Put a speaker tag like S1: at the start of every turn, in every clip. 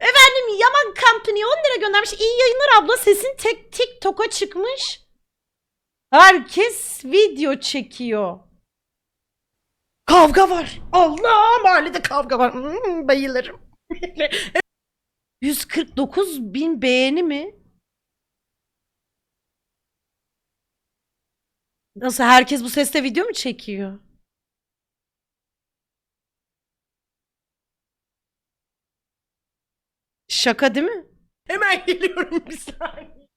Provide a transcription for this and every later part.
S1: Efendim Yaman Company 10 lira göndermiş. İyi yayınlar abla. Sesin tek TikTok'a çıkmış. Herkes video çekiyor. Kavga var. Allah mahallede kavga var. Hmm, bayılırım. 149 bin beğeni mi? Nasıl herkes bu sesle video mu çekiyor? Şaka değil mi? Hemen geliyorum bir saniye.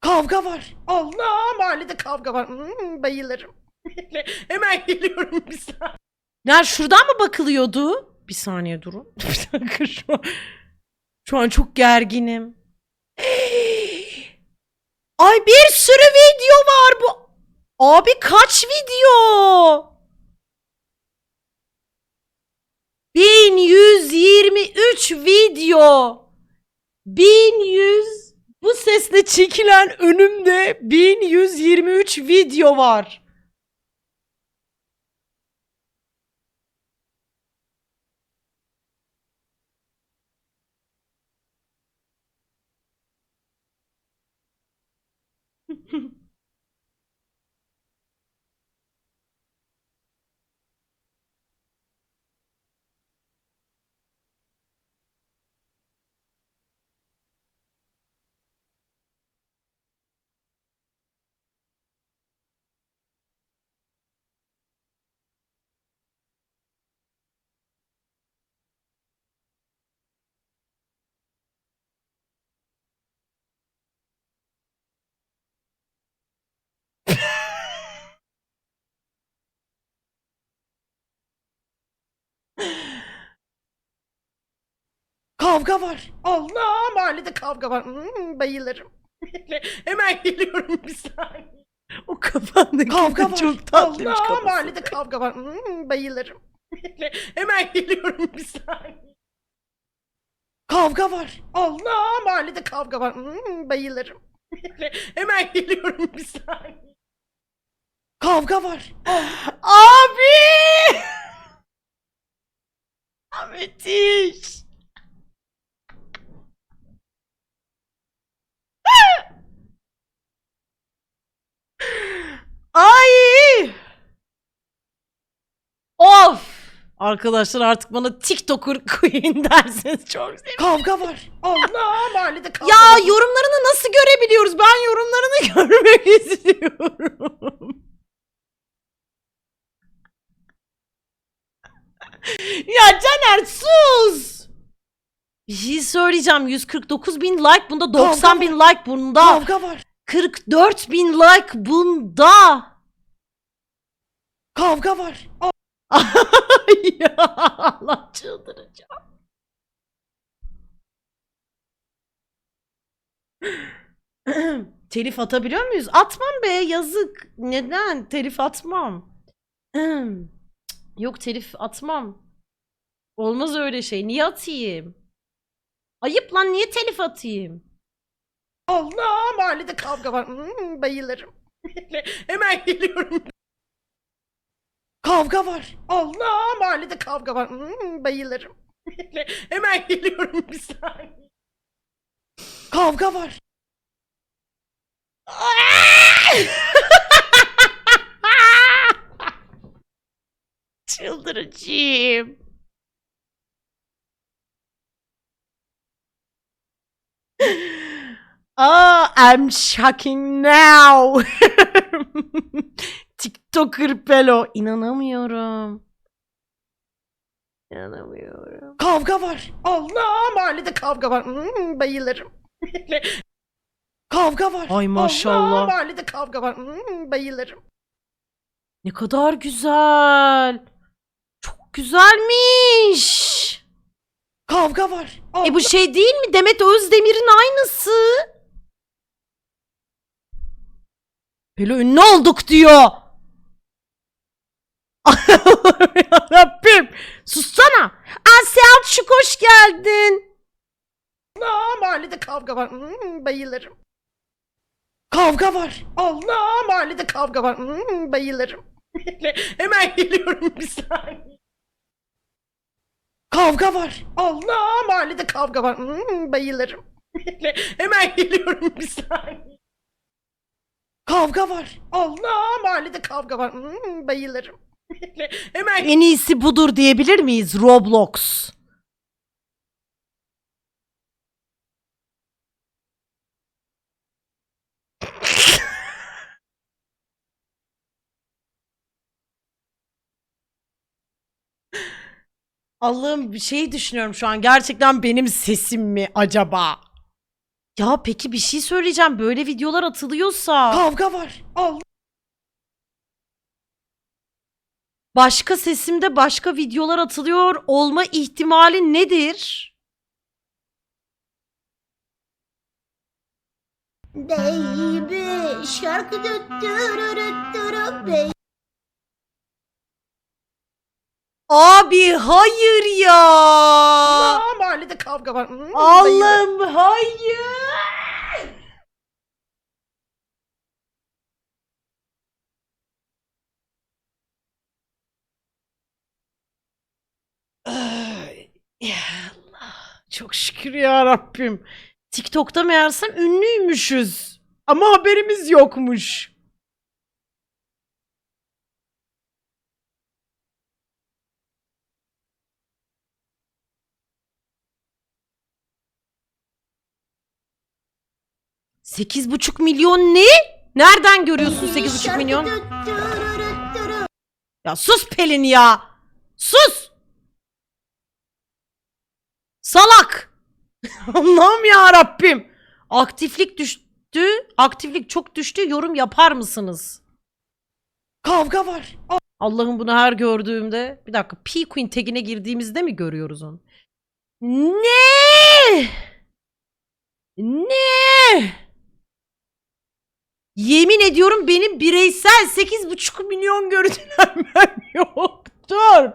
S1: Kavga var. Allah mahallede kavga var. Hmm, bayılırım. Hemen geliyorum bir saniye. Ya şuradan mı bakılıyordu? Bir saniye durun. bir dakika şu an. Şu an çok gerginim. Ay bir sürü video var bu. Abi kaç video? 1123 video. 1100 bu sesle çekilen önümde 1123 video var. Kavga var. Allah mahallede kavga var. Hmm, bayılırım. Hemen geliyorum bir saniye. O kafandaki kavga var. çok tatlıymış Allah kafası. mahallede kavga var. Hmm, bayılırım. Hemen geliyorum bir saniye. Kavga var. Allah mahallede kavga var. Hmm, bayılırım. Hemen geliyorum bir saniye. Kavga var. Abi! Müthiş. Ay! Of! Arkadaşlar artık bana TikToker Queen derseniz çok sevinirim. Kavga var. Allah mahallede kavga Ya yorumlarını nasıl görebiliyoruz? Ben yorumlarını görmek istiyorum. ya Caner sus! Bir şey söyleyeceğim. 149 bin like bunda 90 bin like bunda. Kavga var. 44 bin like bunda. Kavga var. ya Allah çıldıracağım. Telif atabiliyor muyuz? Atmam be yazık. Neden? Telif atmam. Yok telif atmam. Olmaz öyle şey. Niye atayım? Ayıp lan niye telif atayım? Allah mahallede kavga var. Hmm, bayılırım. Hemen geliyorum. Kavga var. Allah mahallede kavga var. Hmm, bayılırım. Hemen geliyorum bir saniye. Kavga var. Çıldıracağım. Oh, I'm shocking now. TikToker Pelo. İnanamıyorum. İnanamıyorum. Kavga var. Allah mahallede kavga var. Hmm, bayılırım. kavga var. Ay maşallah. Allah mahallede kavga var. Hmm, bayılırım. Ne kadar güzel. Çok güzelmiş. Kavga var. E bu şey değil mi? Demet Özdemir'in aynısı. Böyle ünlü olduk diyor. Rabbim. Sussana. Aa Selçuk hoş geldin. Allah mahallede kavga var. Hmm, bayılırım. Kavga var. Allah mahallede kavga var. Hmm, bayılırım.
S2: Hemen geliyorum bir saniye. Kavga var. Allah mahallede kavga var. Hmm, bayılırım. Hemen geliyorum bir saniye. Kavga var. Allah mahallede kavga var. Hmm, bayılırım. Hemen
S1: En iyisi budur diyebilir miyiz Roblox? Allah'ım bir şey düşünüyorum şu an. Gerçekten benim sesim mi acaba? Ya peki bir şey söyleyeceğim. Böyle videolar atılıyorsa
S2: kavga var. Allah
S1: başka sesimde başka videolar atılıyor olma ihtimali nedir?
S3: Baby şarkı döttürürüttürü baby
S1: Abi hayır ya.
S2: Allah mahallede kavga var. Hmm, bayılırım.
S1: Allah'ım hayır. Ay, ya Allah. Çok şükür ya Rabbim. TikTok'ta meğersem ünlüymüşüz. Ama haberimiz yokmuş. Sekiz buçuk milyon ne? Nereden görüyorsun sekiz buçuk
S3: şarkı
S1: milyon?
S3: döttürürüttürü
S1: Ya sus Pelin ya. Sus. Salak. Allah'ım ya Rabbim. Aktiflik düştü. Aktiflik çok düştü. Yorum yapar mısınız?
S2: Kavga var.
S1: Allah'ım bunu her gördüğümde. Bir dakika. P Queen tagine girdiğimizde mi görüyoruz onu? Ne? Ne? Yemin ediyorum benim bireysel 8,5 milyon görüntülenmem yoktur.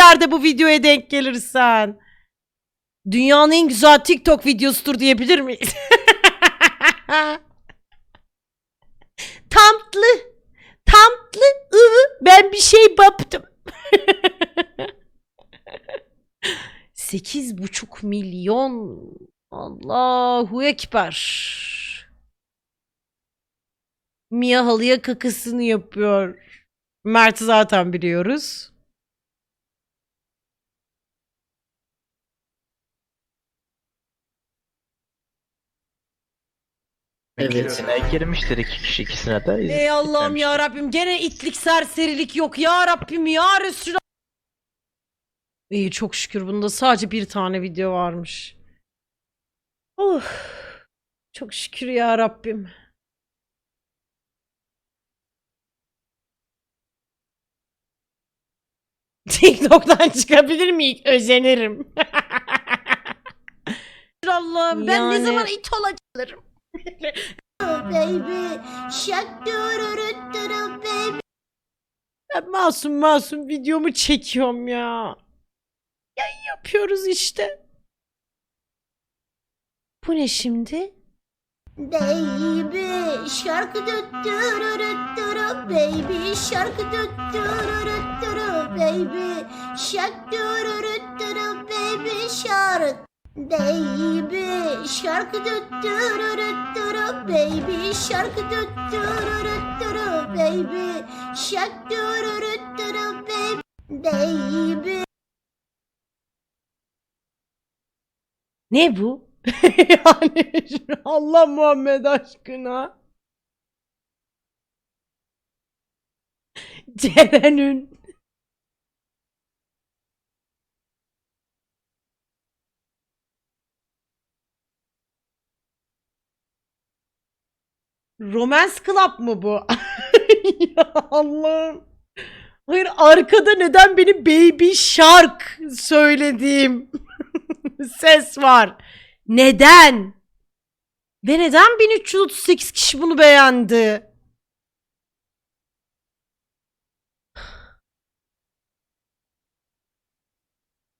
S1: Yerde bu videoya denk gelirsen. Dünyanın en güzel TikTok videosudur diyebilir miyiz? Tatlı. Tatlı. ıvı. Ben bir şey yaptım. Sekiz buçuk milyon. Allahu Ekber. Mia halıya kakasını yapıyor. Mert'i zaten biliyoruz.
S4: İkisine girmiştir iki kişi ikisine de.
S1: Ey Allah'ım ya Rabbim gene itlik serserilik yok ya Rabbim ya Resulallah. İyi çok şükür bunda sadece bir tane video varmış. Of. Çok şükür ya Rabbim. TikTok'tan çıkabilir miyim? Özenirim. Allah'ım ben ne
S2: Yani-
S1: zaman it olacağım?
S3: Baby baby
S1: Ben masum masum videomu çekiyorum ya. Yayın yapıyoruz işte. Bu ne şimdi?
S3: Baby şarkı döttürürüttürü baby şarkı döttürürüttürü baby şarkı döttürürüttürü baby şarkı Baby şarkı döttürürüttürü Baby şarkı döttürürüttürü Baby şarkı döttürürüttürü Baby Baby
S1: Ne bu? yani Allah Muhammed aşkına. Ceren'ün Romance Club mı bu? ya Allah'ım. Hayır arkada neden benim Baby Shark söylediğim ses var? Neden? Ve neden 1338 kişi bunu beğendi?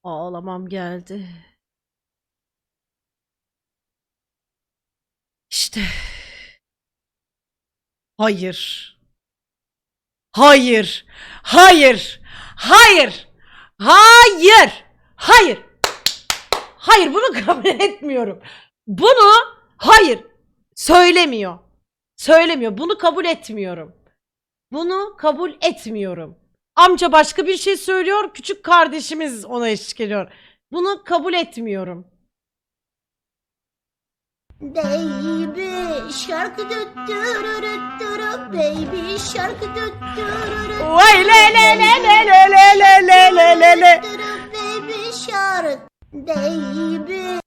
S1: Ağlamam geldi. İşte. Hayır. Hayır. Hayır. Hayır. Hayır. Hayır. Hayır bunu kabul etmiyorum. Bunu hayır söylemiyor. Söylemiyor. Bunu kabul etmiyorum. Bunu kabul etmiyorum. Amca başka bir şey söylüyor. Küçük kardeşimiz ona eşlik ediyor. Bunu kabul etmiyorum.
S3: Baby şarkı döttürürüttürü Baby şarkı döttürürüttürü
S1: Vay le le le le le le le le le le le.
S3: Baby şarkı Baby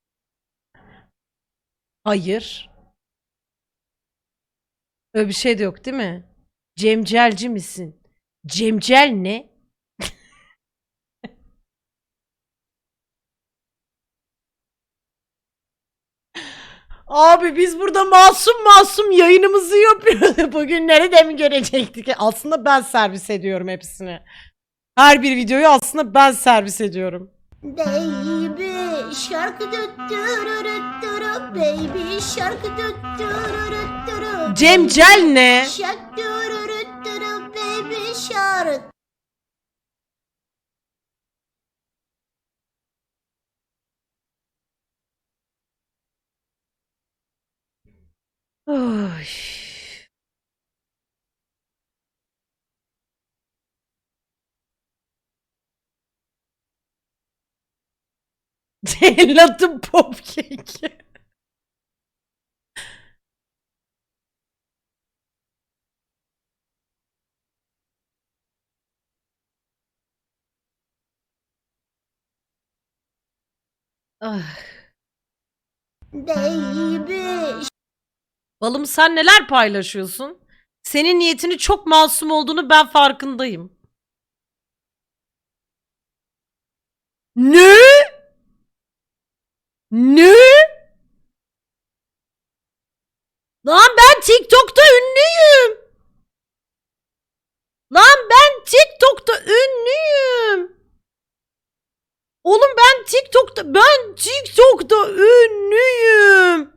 S1: Hayır. Öyle bir şey de yok değil mi? Cemcelci misin? Cemcel ne? Abi biz burada masum masum yayınımızı yapıyoruz. Bugünleri de mi görecektik? Aslında ben servis ediyorum hepsini. Her bir videoyu aslında ben servis ediyorum.
S3: Baby şarkı döttürürüttürü Baby şarkı döttürürüttürü
S1: Cemcel ne?
S3: Şarkı Baby şarkı
S1: Oy. Latte popkek. ah.
S3: Baby.
S1: Balım sen neler paylaşıyorsun? Senin niyetini çok masum olduğunu ben farkındayım. Ne? Ne? Lan ben TikTok'ta ünlüyüm. Lan ben TikTok'ta ünlüyüm. Oğlum ben TikTok'ta ben TikTok'ta ünlüyüm.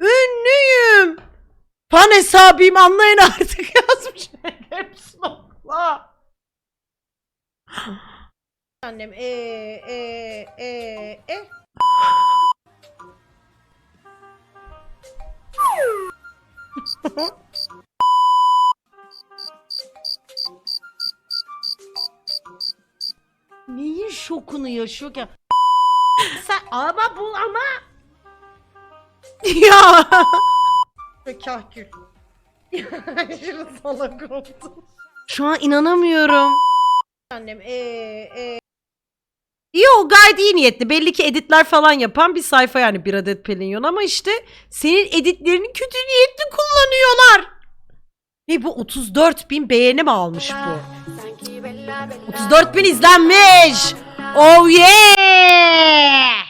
S1: Ünlüyüm. Fan hesabıyım anlayın artık yazmış. Hepsi nokta. Annem e e e e. Neyin şokunu yaşıyor ki? Sen ama bu ama ya. Kahkül. Salak oldum. Şu an inanamıyorum. Annem ee ee. İyi o gayet iyi niyetli. Belli ki editler falan yapan bir sayfa yani bir adet Pelinyon ama işte senin editlerini kötü niyetli kullanıyorlar. Ve bu 34 bin beğeni mi almış bu? 34 bin izlenmiş. Oh yeah.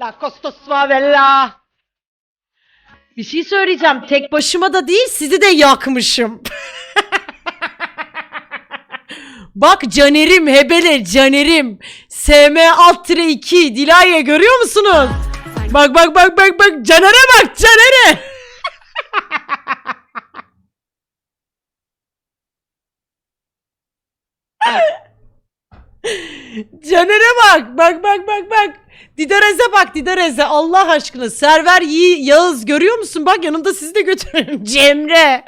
S1: La Costa Suavella. Bir şey söyleyeceğim. Tek başıma da değil sizi de yakmışım. Bak Caner'im Hebele Caner'im. SM alt tire 2 Dilaya görüyor musunuz? Bak bak bak bak bak Caner'e bak Caner'e. Caner'e bak. Bak bak bak bak. Didarez'e bak Didarez'e Allah aşkına. Server Yi Yağız görüyor musun? Bak yanımda sizi de götürüyorum. Cemre.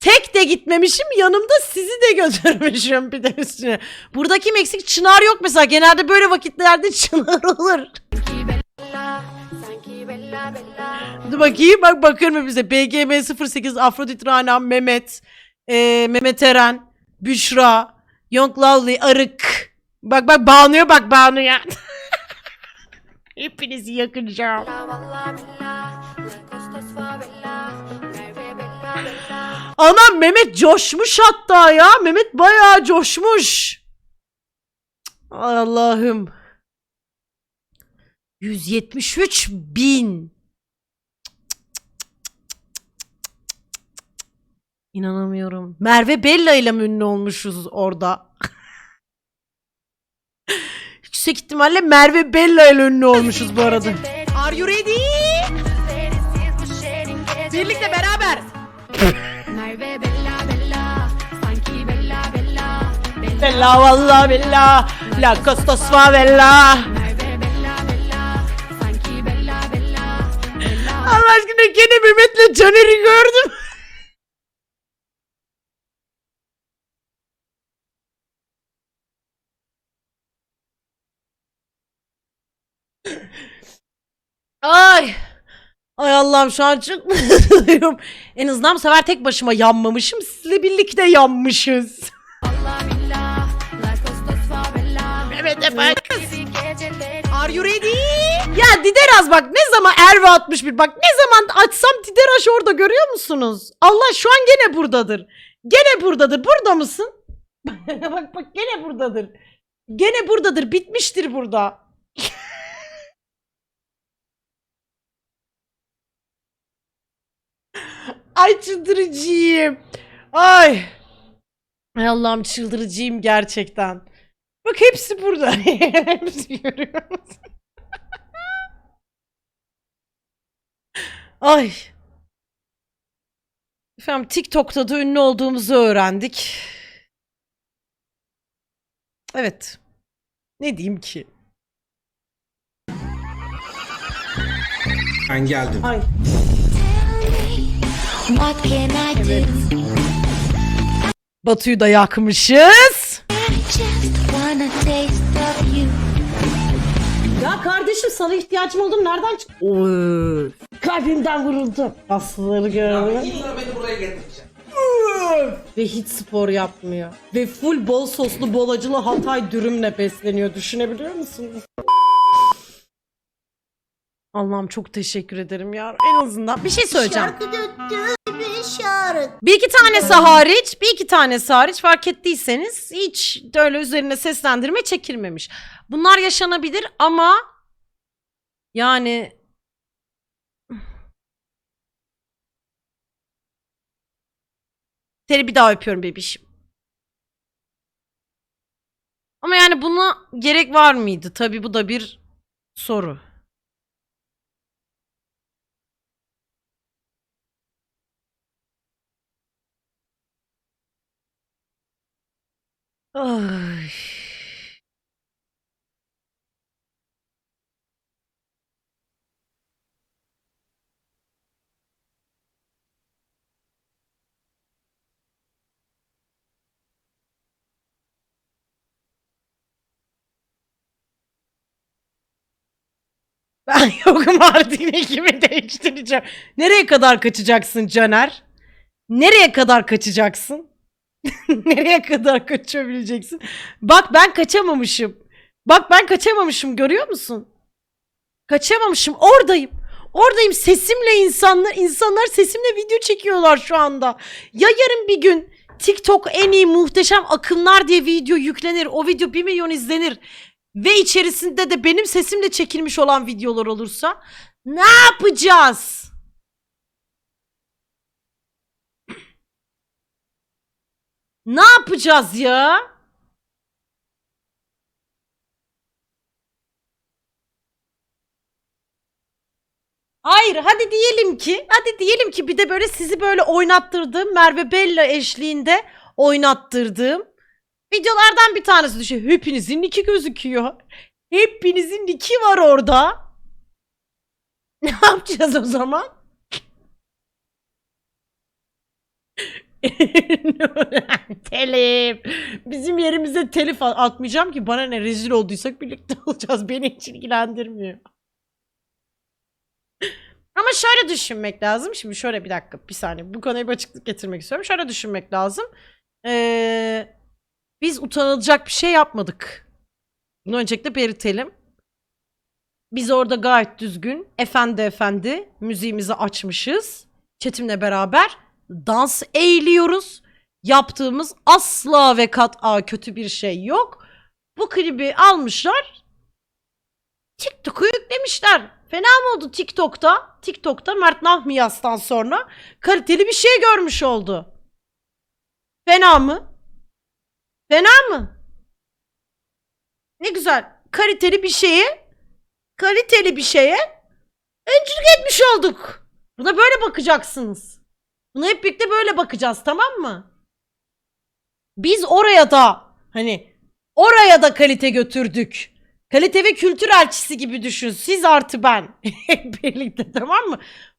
S1: Tek de gitmemişim yanımda sizi de götürmüşüm bir de üstüne. Burada kim eksik? Çınar yok mesela. Genelde böyle vakitlerde Çınar olur. Dur bakayım bak bakıyorum bize. BGM 08 Afrodit Rana Mehmet eee, Mehmet Eren Büşra Young Lovely Arık Bak bak Banu'ya bak Banu'ya Hepinizi yakacağım. Anam Mehmet coşmuş hatta ya. Mehmet bayağı coşmuş. Allah'ım. 173 bin. İnanamıyorum. Merve Bella ile mi ünlü olmuşuz orada? Yüksek ihtimalle Merve Bella ile ünlü olmuşuz bu arada. Are you ready? Birlikte beraber.
S5: Merve bella bella sanki bella bella
S1: Bella valla bella. La Costos favela.
S5: Merve bella bella sanki bella bella
S1: Allah aşkına gene Mehmet'le Caner'i gördüm. Ay. Ay Allah'ım şu an çok mutluyum. En azından bu sefer tek başıma yanmamışım. Sizle birlikte yanmışız.
S5: Bir geceleri
S1: Are you ready? Ya Dideraz bak ne zaman Erve 61 bak ne zaman açsam Dideraş orada görüyor musunuz? Allah şu an gene buradadır. Gene buradadır. Burada mısın? bak bak gene buradadır. Gene buradadır. Bitmiştir burada. Ay çıldırıcıyım. Ay. Ay Allah'ım çıldırıcıyım gerçekten. Bak hepsi burada. hepsi görüyor musun? Ay. Efendim TikTok'ta da ünlü olduğumuzu öğrendik. Evet. Ne diyeyim ki?
S6: Ben geldim.
S1: Ay.
S3: What can I do?
S1: Batu'yu da yakmışız.
S3: Just wanna taste of you.
S1: Ya kardeşim sana ihtiyacım oldu nereden çık? Oy. Kalbimden vuruldum. Aslıları gördüm.
S6: beni buraya getireceksin.
S1: Ve hiç spor yapmıyor. Ve full bol soslu bol acılı Hatay dürümle besleniyor. Düşünebiliyor musunuz? Allah'ım çok teşekkür ederim ya. En azından bir şey söyleyeceğim.
S3: Şarkı bir şarkı.
S1: Bir iki tanesi hariç, bir iki tanesi hariç fark ettiyseniz hiç öyle üzerine seslendirme çekilmemiş. Bunlar yaşanabilir ama yani seni bir daha öpüyorum bebişim. Ama yani buna gerek var mıydı? Tabii bu da bir soru. Ay. Ben yokum artık kimi değiştireceğim. Nereye kadar kaçacaksın Caner? Nereye kadar kaçacaksın? Nereye kadar kaçabileceksin? Bak ben kaçamamışım. Bak ben kaçamamışım görüyor musun? Kaçamamışım. Oradayım. Oradayım sesimle insanlar insanlar sesimle video çekiyorlar şu anda. Ya yarın bir gün TikTok en iyi muhteşem akımlar diye video yüklenir. O video 1 milyon izlenir. Ve içerisinde de benim sesimle çekilmiş olan videolar olursa ne yapacağız? Ne yapacağız ya? Hayır hadi diyelim ki hadi diyelim ki bir de böyle sizi böyle oynattırdığım Merve Bella eşliğinde oynattırdığım videolardan bir tanesi düşüyor. Hepinizin niki gözüküyor. Hepinizin niki var orada. Ne yapacağız o zaman? telif. Bizim yerimize telif atmayacağım ki bana ne rezil olduysak birlikte olacağız. Beni hiç ilgilendirmiyor. Ama şöyle düşünmek lazım. Şimdi şöyle bir dakika bir saniye. Bu konuya bir açıklık getirmek istiyorum. Şöyle düşünmek lazım. Ee, biz utanılacak bir şey yapmadık. Bunu öncelikle belirtelim. Biz orada gayet düzgün, efendi efendi müziğimizi açmışız. Çetimle beraber dans eğiliyoruz. Yaptığımız asla ve kat'a kötü bir şey yok. Bu klibi almışlar. TikTok'a yüklemişler. Fena mı oldu TikTok'ta? TikTok'ta Mert Nahmiyas'tan sonra kaliteli bir şey görmüş oldu. Fena mı? Fena mı? Ne güzel. Kaliteli bir şeye kaliteli bir şeye öncülük etmiş olduk. Buna böyle bakacaksınız. Buna hep birlikte böyle bakacağız tamam mı? Biz oraya da hani oraya da kalite götürdük. Kalite ve kültür elçisi gibi düşün. Siz artı ben. Hep birlikte tamam mı?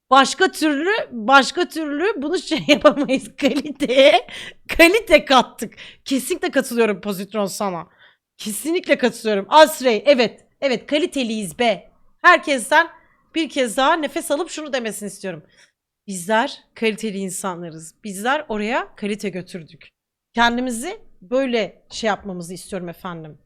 S1: Başka türlü başka türlü bunu şey yapamayız. Kaliteye kalite kattık. Kesinlikle katılıyorum pozitron sana. Kesinlikle katılıyorum. Asrey evet. Evet kaliteliyiz be. Herkesten bir kez daha nefes alıp şunu demesini istiyorum. Bizler kaliteli insanlarız. Bizler oraya kalite götürdük. Kendimizi böyle şey yapmamızı istiyorum efendim.